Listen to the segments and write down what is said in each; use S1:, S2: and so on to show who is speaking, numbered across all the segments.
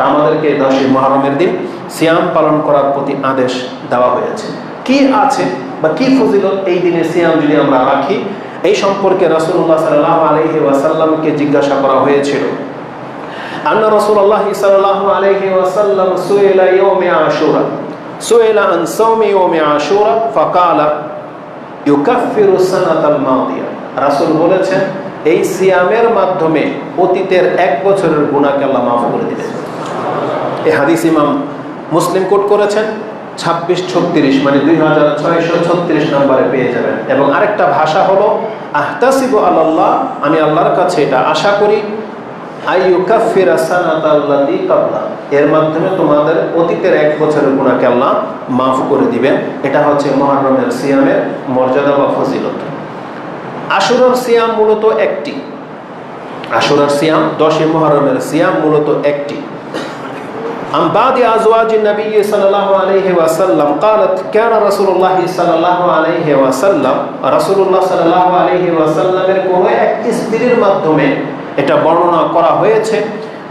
S1: তা আমাদেরকে দশই মহরমের দিন সিয়াম পালন করার প্রতি আদেশ দেওয়া হয়েছে। কি আছে বা কি ফজিলত এই দিনে সিয়াম যদি আমরা রাখি? এই সম্পর্কে রাসূলুল্লাহ সাল্লাল্লাহু আলাইহি ওয়াসাল্লামকে জিজ্ঞাসা করা হয়েছিল। আন্না ওয়াসাল্লাম ইয়াউমি আশুরা। সুইলা আন আশুরা, ফাকালা, ইউকাফিরু সানাতাল মাদিয়া। রাসূল বলেছেন, এই সিয়ামের মাধ্যমে অতীতের এক বছরের গুণাকে আল্লাহ মাফ করে দিবেন। এই হাদিস ইমাম মুসলিম কোট করেছেন, ছাব্বিশ ছত্রিশ মানে দুই হাজার ছয়শো ছত্রিশ নম্বরে পেয়ে যাবেন। এবং আরেকটা ভাষা হলো, আহতাসিবু আল্লাহ আমি আল্লাহর কাছে এটা আশা করি এর মাধ্যমে তোমাদের অতীতের এক বছরের গুণাকে আল্লাহ মাফ করে দিবেন। এটা হচ্ছে মহারমের সিয়ামের মর্যাদা বা ফজিলত। আশুরার সিয়াম মূলত একটি। আশুরার সিয়াম, দশই মহরমের সিয়াম মূলত একটি। عن بعض أزواج النبي صلى الله عليه وسلم قالت كان رسول الله صلى الله عليه وسلم رسول الله صلى الله عليه وسلم এর কোন এক স্ত্রীর মাধ্যমে এটা বর্ণনা করা হয়েছে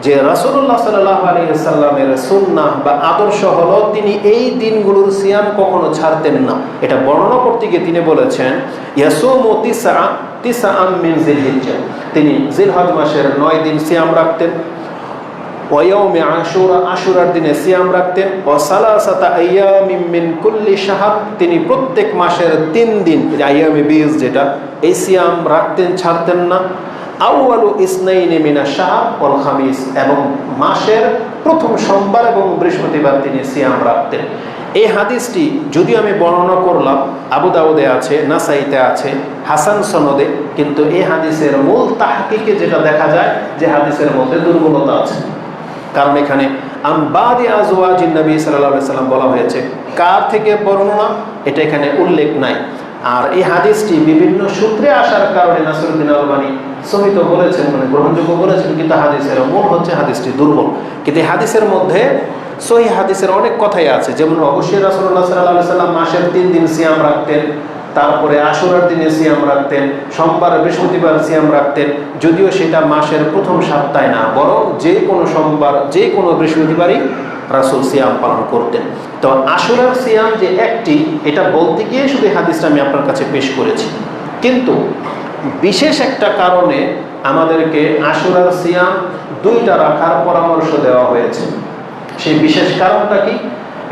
S1: যে রাসূলুল্লাহ সাল্লাল্লাহু আলাইহি সাল্লামের সুন্নাহ বা আদর্শ হলো তিনি এই দিনগুলোর সিয়াম কখনো ছাড়তেন না এটা বর্ণনা করতে গিয়ে তিনি বলেছেন ইয়াসুমু তিসা তিসা আম মিন জিলহিজ্জা তিনি জিলহজ মাসের নয় দিন সিয়াম রাখতেন ওয়াউমে আশুরা, আশুরার দিনে সিয়াম রাখতেন। ও সালাসাতা আইয়ামিন মিন কুল্লি শাহাব, তিনি প্রত্যেক মাসের তিন দিন আইয়ামে বীজ যেটা, এই সিয়াম রাখতেন, ছাড়তেন না। আউয়ালু ইসনাইনে মিনা শাহাব ওল খামিস, এবং মাসের প্রথম সোমবার এবং বৃহস্পতিবার তিনি সিয়াম রাখতেন। এই হাদিসটি যদিও আমি বর্ণনা করলাম, আবু দাউদে আছে, নাসাইতে আছে, হাসান সনদে, কিন্তু এই হাদিসের মূল তাহকিকে যেটা দেখা যায়, যে হাদিসের মধ্যে দুর্বলতা আছে। কারণ এখানে আম্বাদি আজওয়াজিন নবী আলাইহি সাল্লাম বলা হয়েছে, কার থেকে বর্ণনা? এটা এখানে উল্লেখ নাই। আর এই হাদিসটি বিভিন্ন সূত্রে আসার কারণে নাসরুদ্দিন আলবানী সহিত বলেছেন মানে গ্রহণযোগ্য বলেছেন, কিন্তু হাদিসের মূল হচ্ছে হাদিসটি দুর্বল। কিন্তু হাদিসের মধ্যে সহি হাদিসের অনেক কথাই আছে। যেমন অবশ্যই রাসূলুল্লাহ সাল্লাল্লাহু আলাইহি সাল্লাম মাসের তিন দিন সিয়াম রাখতেন তারপরে আশুরার দিনে সিয়াম রাখতেন, সোমবার, বৃহস্পতিবার সিয়াম রাখতেন, যদিও সেটা মাসের প্রথম সপ্তাহে না, বরং যে কোনো সোমবার, যে কোনো বৃহস্পতিবারই রাসুল সিয়াম পালন করতেন। তো আশুরার সিয়াম যে একটি, এটা বলতে গিয়ে শুধু হাদিসটা আমি আপনার কাছে পেশ করেছি। কিন্তু বিশেষ একটা কারণে আমাদেরকে আশুরার সিয়াম দুইটা রাখার পরামর্শ দেওয়া হয়েছে। সেই বিশেষ কারণটা কি?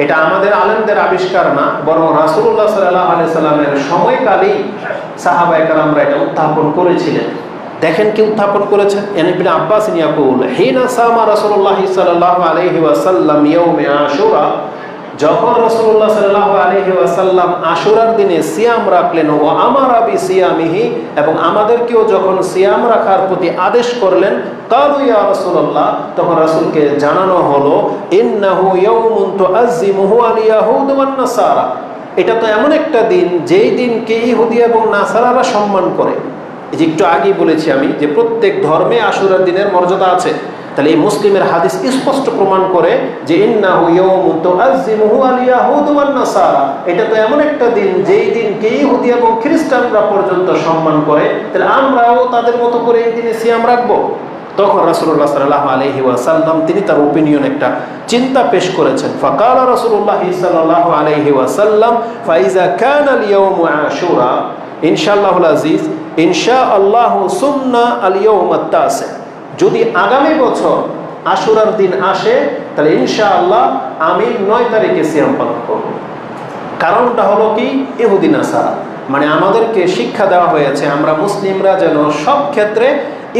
S1: এটা আমাদের আলেমদের আবিষ্কার না, বরং রাসুল্লাহ সাল্লাহ আলি সাল্লামের সময়কালেই সাহাবা একরামরা এটা উত্থাপন করেছিলেন। দেখেন কি উত্থাপন করেছেন? এনবিন আব্বাস ইয়াকুল, হিনা সামা রাসুল্লাহ সাল্লাহ আলহি ওয়াসাল্লাম ইয়ৌমে আশুরা যখন রাসূলুল্লাহ সাল্লাল্লাহু আলাইহি ওয়াসাল্লাম আশুরার দিনে সিয়াম রাখলেন ও আমার আবি সিয়ামিহি এবং আমাদেরকেও যখন সিয়াম রাখার প্রতি আদেশ করলেন, কালু ইয়া রাসূলুল্লাহ, তখন রাসূলকে জানানো হলো, ইন্নাহু ইয়াউমুন তুআজ্জিমুহু আল ইয়াহুদ ওয়ান নাসারা। এটা তো এমন একটা দিন, যেই দিনকে ইহুদি এবং নাসারারা সম্মান করে। যে একটু আগেই বলেছি আমি যে প্রত্যেক ধর্মে আশুরার দিনের মর্যাদা আছে। তাহলে এই মুসলিমের হাদিস স্পষ্ট প্রমাণ করে যে এটা তো এমন একটা দিন, যেই দিনকে ইহুদি এবং খ্রিস্টানরা পর্যন্ত সম্মান করে, তাহলে আমরাও তাদের মতো করে এই দিনে সিয়াম রাখব। তখন রাসূলুল্লাহ সাল্লাল্লাহু আলাইহি ওয়াসাল্লাম, তিনি তার ওপিনিয়ন একটা চিন্তা পেশ করেছেন। ফাকালা রাসূলুল্লাহ সাল্লাল্লাহু আলাইহি ওয়াসাল্লাম, ফাইজা কানা আল ইয়াউমু আজিজ, ইনশাআল্লাহ সুন্না আল ইয়াউম যদি আগামী বছর আশুরার দিন আসে, তাহলে ইনশাআল্লাহ আমি নয় তারিখে সিয়াম পালন করব। কারণটা হলো কি? ইহুদিন আসারা মানে আমাদেরকে শিক্ষা দেওয়া হয়েছে, আমরা মুসলিমরা যেন সব ক্ষেত্রে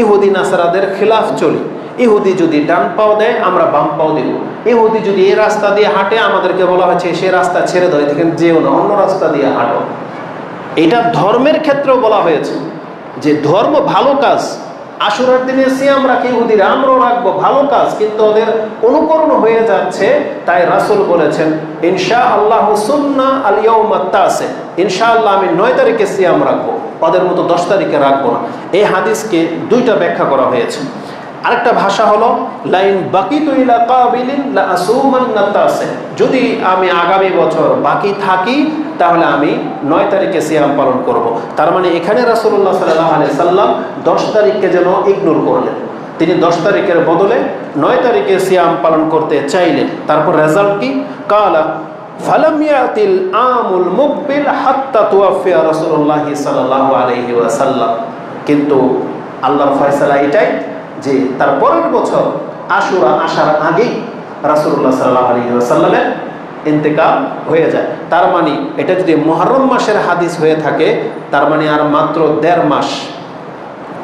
S1: ইহুদি নাসারাদের খিলাফ চলি। ইহুদি যদি ডান পাও দেয়, আমরা বাম পাও দিব। ইহুদি যদি এই রাস্তা দিয়ে হাঁটে, আমাদেরকে বলা হয়েছে, সে রাস্তা ছেড়ে দেয় দেখেন যেও না, অন্য রাস্তা দিয়ে হাঁটো। এটা ধর্মের ক্ষেত্রেও বলা হয়েছে যে ধর্ম ভালো কাজ আশুরার দিনে সিয়াম রাখি, ইহুদিরা আমরাও রাখব, ভালো কাজ, কিন্তু ওদের অনুকরণ হয়ে যাচ্ছে, তাই রাসুল বলেছেন ইনশা আল্লাহ সুন্না আলিয়াউমাত্তাসে ইনশা আল্লাহ আমি নয় তারিখে সিয়াম রাখব, ওদের মতো দশ তারিখে রাখব না। এই হাদিসকে দুইটা ব্যাখ্যা করা হয়েছে। আরেকটা ভাষা হলো, লাইন বাকি তুইলা কাবিলিন লা আসুমান্নাতাসে যদি আমি আগামী বছর বাকি থাকি, তাহলে আমি নয় তারিখে সিয়াম পালন করব। তার মানে এখানে রাসূলুল্লাহ সাল্লাল্লাহু আলাইহি সাল্লাম দশ তারিখকে যেন ইগনোর করলেন। তিনি দশ তারিখের বদলে নয় তারিখে সিয়াম পালন করতে চাইলেন। তারপর রেজাল্ট কি? কালা ফালামিয়াতিল আমুল মুকবিল হাত্তা তুয়াফিয়া রাসূলুল্লাহ সাল্লাল্লাহু আলাইহি ওয়াসাল্লাম। কিন্তু আল্লাহর ফয়সালা এটাই যে তার পরের বছর আশুরা আসার আগেই রাসূলুল্লাহ সাল্লাহ আলাইহি ওয়াসাল্লামের ইন্তেকাল হয়ে যায়। তার মানে এটা যদি মহরম মাসের হাদিস হয়ে থাকে, তার মানে আর মাত্র দেড় মাস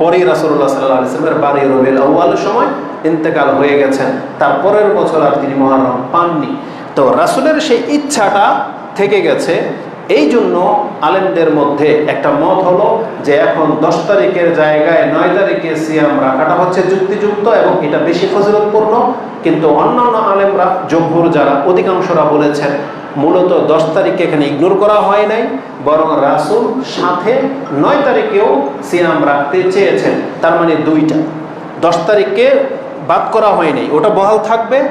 S1: পরে রাসুল্লাহ সাল্লাহ আলিয়াল্লামের বাড়ি রবিল আউ্বালের সময় ইন্তেকাল হয়ে গেছেন। তার পরের বছর আর তিনি মহারম পাননি। তো রাসুলের সেই ইচ্ছাটা থেকে গেছে এই জন্য আলেমদের মধ্যে একটা মত হলো যে এখন দশ তারিখের জায়গায় নয় তারিখে সিয়াম রাখাটা হচ্ছে যুক্তিযুক্ত এবং এটা বেশি ফজিলতপূর্ণ। কিন্তু অন্যান্য আলেমরা জম্মুর যারা, অধিকাংশরা বলেছেন, মূলত দশ তারিখে এখানে ইগনোর করা হয় নাই, বরং রাসুল সাথে নয় তারিখেও সিয়াম রাখতে চেয়েছেন। তার মানে দুইটা। দশ তারিখকে বাদ করা হয়নি ওটা বহাল থাকবে।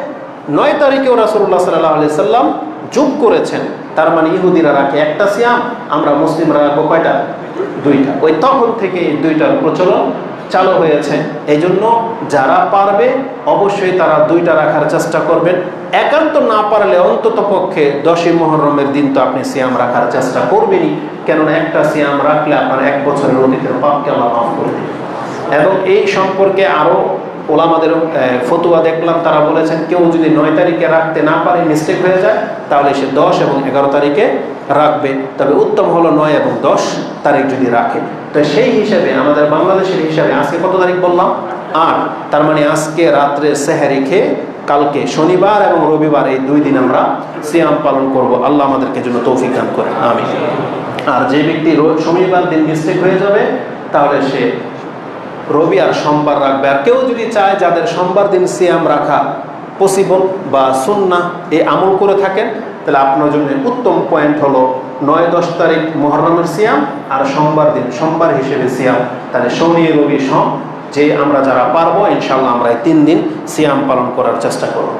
S1: নয় তারিখেও রাসুল্লাহ সাল্লাহ আলি সাল্লাম যোগ করেছেন। তার মানে ইহুদিরা রাখে একটা সিয়াম, আমরা মুসলিমরা রাখব কয়টা? দুইটা। ওই তখন থেকে এই দুইটার প্রচলন চালু হয়েছে। এই জন্য যারা পারবে, অবশ্যই তারা দুইটা রাখার চেষ্টা করবেন। একান্ত না পারলে অন্তত পক্ষে দশই মহরমের দিন তো আপনি সিয়াম রাখার চেষ্টা করবেনই। কেননা একটা সিয়াম রাখলে আপনার এক বছরের অতীতের পাপকে আল্লাহ মাফ করে দেবে এবং এই সম্পর্কে আরও ওলামাদের ফতুয়া দেখলাম, তারা বলেছেন, কেউ যদি নয় তারিখে রাখতে না পারে মিস্টেক হয়ে যায়, তাহলে সে দশ এবং এগারো তারিখে রাখবে। তবে উত্তম হলো নয় এবং দশ তারিখ যদি রাখে। তো সেই হিসাবে আমাদের বাংলাদেশের হিসাবে আজকে কত তারিখ বললাম? আট। তার মানে আজকে রাত্রে সেহারি খেয়ে কালকে শনিবার এবং রবিবার এই দুই দিন আমরা সিয়াম পালন করব। আল্লাহ আমাদেরকে জন্য তৌফিক দান করে। আমি আর যে ব্যক্তি শনিবার দিন মিস্টেক হয়ে যাবে, তাহলে সে রবি আর সোমবার রাখবে। আর কেউ যদি চায় যাদের সোমবার দিন সিয়াম রাখা পসিবল বা সুন্না এ আমল করে থাকেন, তাহলে আপনার জন্য উত্তম পয়েন্ট হলো নয় দশ তারিখ মহরমের সিয়াম আর সোমবার দিন, সোমবার হিসেবে সিয়াম। তাহলে শনি, রবি, সোম যে আমরা যারা পারব ইনশাল্লাহ আমরা এই তিন দিন সিয়াম পালন করার চেষ্টা করব।